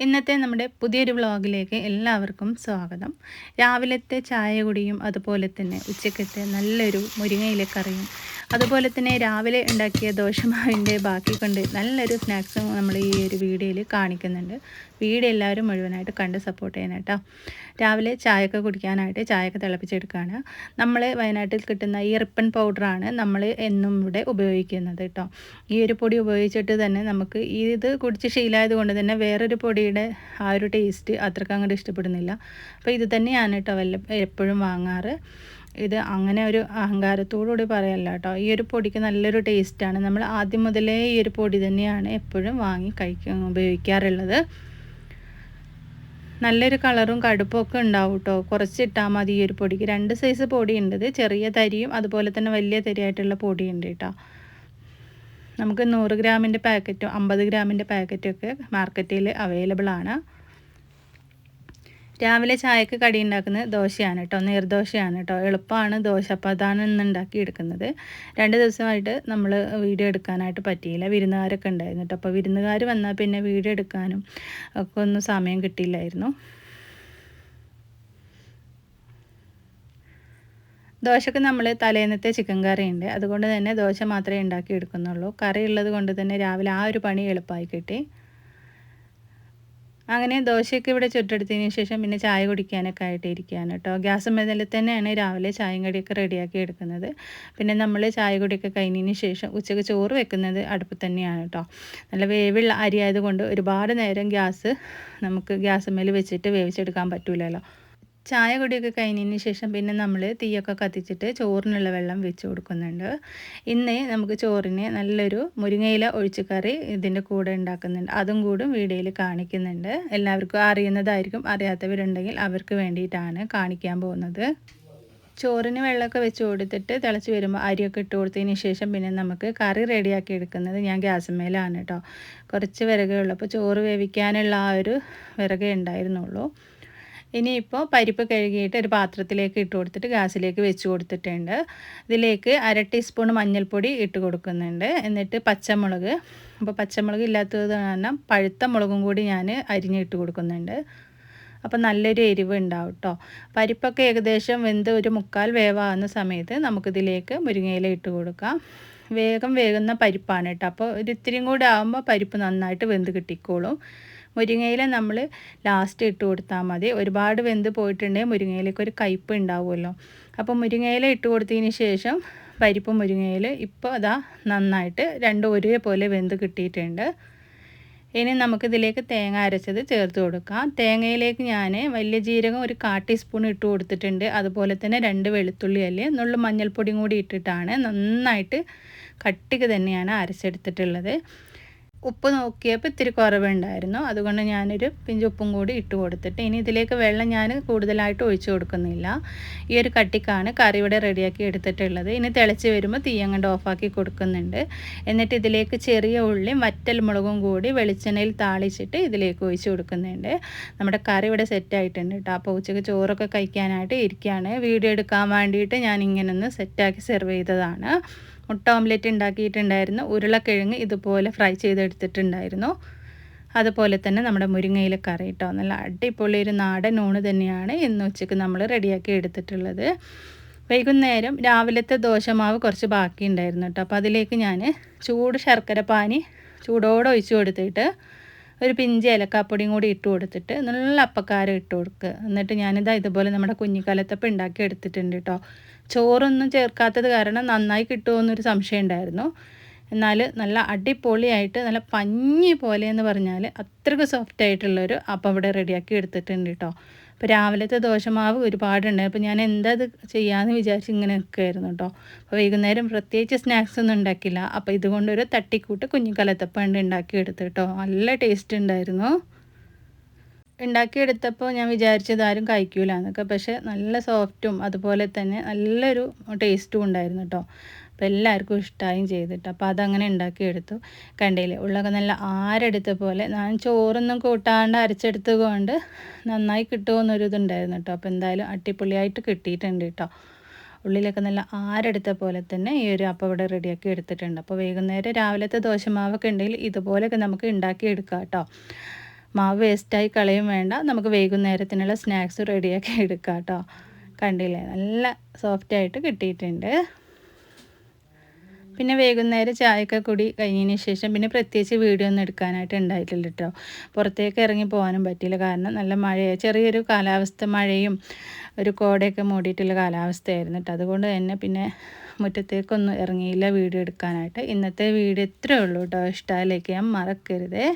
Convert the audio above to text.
ഇന്നത്തെ നമ്മുടെ പുതിയൊരു വ്ളോഗിലേക്ക് എല്ലാവർക്കും സ്വാഗതം. രാവിലത്തെ ചായ കുടിയും അതുപോലെ തന്നെ ഉച്ചക്കത്തെ നല്ലൊരു മുരിങ്ങയിലെ കറിയും അതുപോലെ തന്നെ രാവിലെ ഉണ്ടാക്കിയ ദോശമാവിന്റെ ബാക്കി കൊണ്ട് നല്ലൊരു സ്നാക്സും നമ്മൾ ഈ ഒരു വീഡിയോയിൽ കാണിക്കുന്നുണ്ട്. വീഡിയോ എല്ലാവരും മുഴുവനായിട്ട് കണ്ട് സപ്പോർട്ട് ചെയ്യണം കേട്ടോ. രാവിലെ ചായയൊക്കെ കുടിക്കാനായിട്ട് ചായയൊക്കെ തിളപ്പിച്ചെടുക്കുകയാണ്. നമ്മൾ വയനാട്ടിൽ കിട്ടുന്ന ഈ റിപ്പൺ പൗഡറാണ് നമ്മൾ എന്നും ഇവിടെ ഉപയോഗിക്കുന്നത് കേട്ടോ. ഈ ഒരു പൊടി ഉപയോഗിച്ചിട്ട് തന്നെ നമുക്ക് ഇത് കുടിച്ച് ശീലമായത് കൊണ്ട് തന്നെ വേറൊരു പൊടിയുടെ ആ ഒരു ടേസ്റ്റ് അത്രയ്ക്ക് അങ്ങോട്ട് ഇഷ്ടപ്പെടുന്നില്ല. അപ്പോൾ ഇത് തന്നെയാണ് കേട്ടോ വല്ല എപ്പോഴും വാങ്ങാറ്. ഇത് അങ്ങനെ ഒരു അഹങ്കാരത്തോടുകൂടി പറയല്ല കേട്ടോ. ഈ ഒരു പൊടിക്ക് നല്ലൊരു ടേസ്റ്റാണ് നമ്മൾ ആദ്യം മുതലേ ഈ ഒരു പൊടി തന്നെയാണ് എപ്പോഴും വാങ്ങി കഴിക്കാൻ ഉപയോഗിക്കാറുള്ളത്. നല്ലൊരു കളറും കടുപ്പൊക്കെ ഉണ്ടാവും കേട്ടോ. കുറച്ച് ഇട്ടാൽ മതി ഈ ഒരു പൊടിക്ക്. രണ്ട് സൈസ് പൊടി ഉണ്ട് ചെറിയ തരിയും അതുപോലെ തന്നെ വലിയ തരിയായിട്ടുള്ള പൊടിയുണ്ട് കേട്ടോ. നമുക്ക് നൂറ് ഗ്രാമിന്റെ പാക്കറ്റും അമ്പത് ഗ്രാമിന്റെ പാക്കറ്റും ഒക്കെ മാർക്കറ്റിൽ അവൈലബിൾ ആണ്. രാവിലെ ചായക്ക് കടി ഉണ്ടാക്കുന്നത് ദോശയാണ് കേട്ടോ നീർദോശയാണ് കേട്ടോ. എളുപ്പമാണ് ദോശ അപ്പോൾ അതാണ് ഇന്ന് ഉണ്ടാക്കിയെടുക്കുന്നത്. രണ്ട് ദിവസമായിട്ട് നമ്മൾ വീഡിയോ എടുക്കാനായിട്ട് പറ്റിയില്ല. വിരുന്നുകാരൊക്കെ ഉണ്ടായിരുന്നു കേട്ടോ. അപ്പോൾ വിരുന്നുകാർ വന്നാൽ പിന്നെ വീഡിയോ എടുക്കാനും ഒക്കെ ഒന്നും സമയം കിട്ടിയില്ലായിരുന്നു. ദോശക്ക് നമ്മൾ തലേന്നത്തെ ചിക്കൻ കറി ഉണ്ട് അതുകൊണ്ട് തന്നെ ദോശ മാത്രമേ ഉണ്ടാക്കി എടുക്കുന്നുള്ളൂ കറി ഉള്ളത് കൊണ്ട് തന്നെ രാവിലെ ആ ഒരു പണി എളുപ്പമായി കിട്ടി. അങ്ങനെ ദോശയൊക്കെ ഇവിടെ ചുട്ടെടുത്തതിന് ശേഷം പിന്നെ ചായ കുടിക്കാനൊക്കെ ആയിട്ട് ഇരിക്കുകയാണ് കേട്ടോ. ഗ്യാസ് മേതലിൽ തന്നെയാണ് രാവിലെ ചായയും കടിയൊക്കെ റെഡിയാക്കി എടുക്കുന്നത്. പിന്നെ നമ്മൾ ചായ കുടിയൊക്കെ കഴിഞ്ഞതിന് ശേഷം ഉച്ചയ്ക്ക് ചോറ് വെക്കുന്നത് അടുപ്പ് തന്നെയാണ് കേട്ടോ. നല്ല വേവുള്ള അരി ആയതുകൊണ്ട് ഒരുപാട് നേരം ഗ്യാസ് നമുക്ക് ഗ്യാസ് മേൽ വെച്ചിട്ട് വേവിച്ചെടുക്കാൻ പറ്റില്ലല്ലോ ചായ കുടിയൊക്കെ കഴിഞ്ഞതിന് ശേഷം പിന്നെ നമ്മൾ തീയൊക്കെ കത്തിച്ചിട്ട് ചോറിനുള്ള വെള്ളം വെച്ച് കൊടുക്കുന്നുണ്ട്. ഇന്ന് നമുക്ക് ചോറിന് നല്ലൊരു മുരിങ്ങയില ഒഴിച്ചുകറി ഇതിന്റെ കൂടെ ഉണ്ടാക്കുന്നുണ്ട്. അതും കൂടും വീഡിയോയിൽ കാണിക്കുന്നുണ്ട്. എല്ലാവർക്കും അറിയുന്നതായിരിക്കും അറിയാത്തവരുണ്ടെങ്കിൽ അവർക്ക് വേണ്ടിയിട്ടാണ് കാണിക്കാൻ പോകുന്നത്. ചോറിന് വെള്ളമൊക്കെ വെച്ച് കൊടുത്തിട്ട് തിളച്ച് വരുമ്പോൾ അരിയൊക്കെ ഇട്ട് കൊടുത്തതിന് ശേഷം പിന്നെ നമുക്ക് കറി റെഡിയാക്കി എടുക്കുന്നത് ഞാൻ ഗ്യാസ് മേലാണ് കേട്ടോ. കുറച്ച് വിറകേ ഉള്ളൂ. അപ്പോൾ ചോറ് വേവിക്കാനുള്ള ആ ഒരു വിറകേ ഉണ്ടായിരുന്നുള്ളൂ. ഇനിയിപ്പോൾ പരിപ്പ് കഴുകിയിട്ട് ഒരു പാത്രത്തിലേക്ക് ഇട്ട് കൊടുത്തിട്ട് ഗ്യാസിലേക്ക് വെച്ച് കൊടുത്തിട്ടുണ്ട്. ഇതിലേക്ക് അര ടീസ്പൂൺ മഞ്ഞൾപ്പൊടി ഇട്ട് കൊടുക്കുന്നുണ്ട്. എന്നിട്ട് പച്ചമുളക്. അപ്പോൾ പച്ചമുളക് ഇല്ലാത്തത് കാരണം പഴുത്ത മുളകും കൂടി ഞാൻ അരിഞ്ഞിട്ട് കൊടുക്കുന്നുണ്ട്. അപ്പോൾ നല്ലൊരു എരിവ് ഉണ്ടാവും കേട്ടോ പരിപ്പൊക്കെ ഏകദേശം വെന്ത് ഒരു മുക്കാൽ വേവാകുന്ന സമയത്ത് നമുക്കിതിലേക്ക് മുരിങ്ങയില ഇട്ട് കൊടുക്കാം. വേഗം വേകുന്ന പരിപ്പാണ് കേട്ടോ അപ്പോൾ ഒരു ഇത്തിരിയും കൂടി ആകുമ്പോൾ പരിപ്പ് നന്നായിട്ട് വെന്ത് കിട്ടിക്കോളും. മുരിങ്ങയില നമ്മൾ ലാസ്റ്റ് ഇട്ട് കൊടുത്താൽ മതി. ഒരുപാട് വെന്ത് പോയിട്ടുണ്ടെങ്കിൽ മുരിങ്ങയിലേക്ക് ഒരു കയ്പ്പ് ഉണ്ടാവുമല്ലോ അപ്പോൾ മുരിങ്ങയില ഇട്ട് കൊടുത്തതിന് ശേഷം പരിപ്പ് മുരിങ്ങയിൽ ഇപ്പോൾ അതാ നന്നായിട്ട് രണ്ടും ഒരേപോലെ വെന്ത് കിട്ടിയിട്ടുണ്ട്. ഇനി നമുക്കിതിലേക്ക് തേങ്ങ അരച്ചത് ചേർത്ത് കൊടുക്കാം. തേങ്ങയിലേക്ക് ഞാൻ വലിയ ജീരകം ഒരു കാ ടീസ്പൂൺ ഇട്ട് കൊടുത്തിട്ടുണ്ട്. അതുപോലെ തന്നെ രണ്ട് വെളുത്തുള്ളി അല്ലേ നുള്ള മഞ്ഞൾപ്പൊടിയും കൂടി ഇട്ടിട്ടാണ് നന്നായിട്ട് കട്ടിക്ക് തന്നെയാണ് അരച്ചെടുത്തിട്ടുള്ളത്. ഉപ്പ് നോക്കിയപ്പോൾ ഇത്തിരി കുറവുണ്ടായിരുന്നു. അതുകൊണ്ട് ഞാനൊരു പിഞ്ച് ഉപ്പും കൂടി ഇട്ട് കൊടുത്തിട്ട് ഇനി ഇതിലേക്ക് വെള്ളം ഞാൻ കൂടുതലായിട്ട് ഒഴിച്ചു കൊടുക്കുന്നില്ല. ഈ ഒരു കട്ടിക്കാണ് കറി ഇവിടെ റെഡിയാക്കി എടുത്തിട്ടുള്ളത്. ഇനി തിളച്ച് വരുമ്പോൾ തീ അങ്ങോട്ട് ഓഫാക്കി കൊടുക്കുന്നുണ്ട്. എന്നിട്ട് ഇതിലേക്ക് ചെറിയ ഉള്ളിയും വറ്റൽ മുളകും കൂടി വെളിച്ചെണ്ണയിൽ താളിച്ചിട്ട് ഇതിലേക്ക് ഒഴിച്ച് കൊടുക്കുന്നുണ്ട്. നമ്മുടെ കറി ഇവിടെ സെറ്റായിട്ടുണ്ട് കേട്ടോ. അപ്പോൾ ഉച്ചയ്ക്ക് ചോറൊക്കെ കഴിക്കാനായിട്ട് ഇരിക്കുകയാണ്. വീഡിയോ എടുക്കാൻ വേണ്ടിയിട്ട് ഞാൻ ഇങ്ങനെ ഒന്ന് സെറ്റാക്കി സെർവ് ചെയ്തതാണ്. മുട്ട ഓംലെറ്റ് ഉണ്ടാക്കിയിട്ടുണ്ടായിരുന്നു. ഉരുളക്കിഴങ്ങ് ഇതുപോലെ ഫ്രൈ ചെയ്തെടുത്തിട്ടുണ്ടായിരുന്നു. അതുപോലെ തന്നെ നമ്മുടെ മുരിങ്ങയില കറി കേട്ടോ നല്ല അടിപൊളി ഒരു നാടൻ ഊണ് തന്നെയാണ് ഇന്ന് ഉച്ചയ്ക്ക് നമ്മൾ റെഡിയാക്കി എടുത്തിട്ടുള്ളത്. വൈകുന്നേരം രാവിലത്തെ ദോശമാവ് കുറച്ച് ബാക്കി ഉണ്ടായിരുന്നു കേട്ടോ അപ്പോൾ അതിലേക്ക് ഞാൻ ചൂട് ശർക്കര പാനി ചൂടോടെ ഒഴിച്ചു കൊടുത്തിട്ട് ഒരു പിഞ്ച് ഏലക്കാപ്പൊടിയും കൂടി ഇട്ട് കൊടുത്തിട്ട് നല്ല അപ്പക്കാരം ഇട്ട് കൊടുക്കുക എന്നിട്ട് ഞാനിതാ ഇതുപോലെ നമ്മുടെ കുഞ്ഞിക്കാലത്തപ്പം ഉണ്ടാക്കി എടുത്തിട്ടുണ്ട് കേട്ടോ ചോറൊന്നും ചേർക്കാത്തത് കാരണം നന്നായി കിട്ടുമോ എന്നൊരു സംശയം ഉണ്ടായിരുന്നു. എന്നാൽ നല്ല അടിപൊളിയായിട്ട് നല്ല പഞ്ഞി പോലെ എന്ന് പറഞ്ഞാൽ അത്രയ്ക്ക് സോഫ്റ്റ് ആയിട്ടുള്ളൊരു അപ്പം ഇവിടെ റെഡിയാക്കി എടുത്തിട്ടുണ്ട് കേട്ടോ അപ്പോൾ രാവിലത്തെ ദോശമാവ് ഒരുപാടുണ്ട്. അപ്പോൾ ഞാൻ എന്താ ഇത് ചെയ്യാമെന്ന് വിചാരിച്ച് ഇങ്ങനെ നിൽക്കുമായിരുന്നു കേട്ടോ അപ്പോൾ വൈകുന്നേരം പ്രത്യേകിച്ച് സ്നാക്സ് ഒന്നും ഉണ്ടാക്കില്ല. അപ്പോൾ ഇതുകൊണ്ടൊരു തട്ടിക്കൂട്ട് കുഞ്ഞു കലത്തപ്പണ്ട് ഉണ്ടാക്കി എടുത്തു കേട്ടോ നല്ല ടേസ്റ്റ് ഉണ്ടായിരുന്നു. ഉണ്ടാക്കിയെടുത്തപ്പോൾ ഞാൻ വിചാരിച്ചത് ആരും കഴിക്കൂല എന്നൊക്കെ പക്ഷേ നല്ല സോഫ്റ്റും അതുപോലെ തന്നെ നല്ലൊരു ടേസ്റ്റും ഉണ്ടായിരുന്നു കേട്ടോ അപ്പോൾ എല്ലാവർക്കും ഇഷ്ടമായും ചെയ്തിട്ട് അപ്പോൾ അതങ്ങനെ ഉണ്ടാക്കിയെടുത്തു കണ്ടില്ലേ ഉള്ളൊക്കെ നല്ല ആരെടുത്ത പോലെ. ഞാൻ ചോറൊന്നും കൂട്ടാണ്ട് അരച്ചെടുത്തത് കൊണ്ട് നന്നായി കിട്ടുമെന്നൊരു ഇതുണ്ടായിരുന്നു കേട്ടോ. അപ്പോൾ എന്തായാലും അട്ടിപ്പൊളിയായിട്ട് കിട്ടിയിട്ടുണ്ട് കേട്ടോ. ഉള്ളിലൊക്കെ നല്ല ആരെടുത്ത പോലെ തന്നെ ഈ ഒരു അപ്പം ഇവിടെ റെഡിയാക്കി എടുത്തിട്ടുണ്ട്. അപ്പോൾ വൈകുന്നേരം രാവിലത്തെ ദോശമാവൊക്കെ ഉണ്ടെങ്കിൽ ഇതുപോലെയൊക്കെ നമുക്ക് ഉണ്ടാക്കി എടുക്കാം കേട്ടോ. മാവ് വേസ്റ്റായി കളയും വേണ്ട. നമുക്ക് വൈകുന്നേരത്തിനുള്ള സ്നാക്സ് റെഡിയാക്കി എടുക്കാം കേട്ടോ. കണ്ടില്ലേ നല്ല സോഫ്റ്റായിട്ട് കിട്ടിയിട്ടുണ്ട്. പിന്നെ വൈകുന്നേരം ചായയൊക്കെ കൂടി കഴിഞ്ഞതിന് ശേഷം പിന്നെ പ്രത്യേകിച്ച് വീഡിയോ ഒന്നും എടുക്കാനായിട്ട് ഉണ്ടായിട്ടില്ല കേട്ടോ പുറത്തേക്ക് ഇറങ്ങി പോകാനും പറ്റിയില്ല. കാരണം നല്ല മഴ ചെറിയൊരു കാലാവസ്ഥ മഴയും ഒരു കോടയൊക്കെ മൂടിയിട്ടുള്ള കാലാവസ്ഥയായിരുന്നു കേട്ടോ അതുകൊണ്ട് തന്നെ പിന്നെ മുറ്റത്തേക്കൊന്നും ഇറങ്ങിയില്ല വീഡിയോ എടുക്കാനായിട്ട്. ഇന്നത്തെ വീഡിയോ ഇത്രയേ ഉള്ളൂ കേട്ടോ ഇഷ്ടമായി ലൈക്ക് ചെയ്യാൻ മറക്കരുതേ.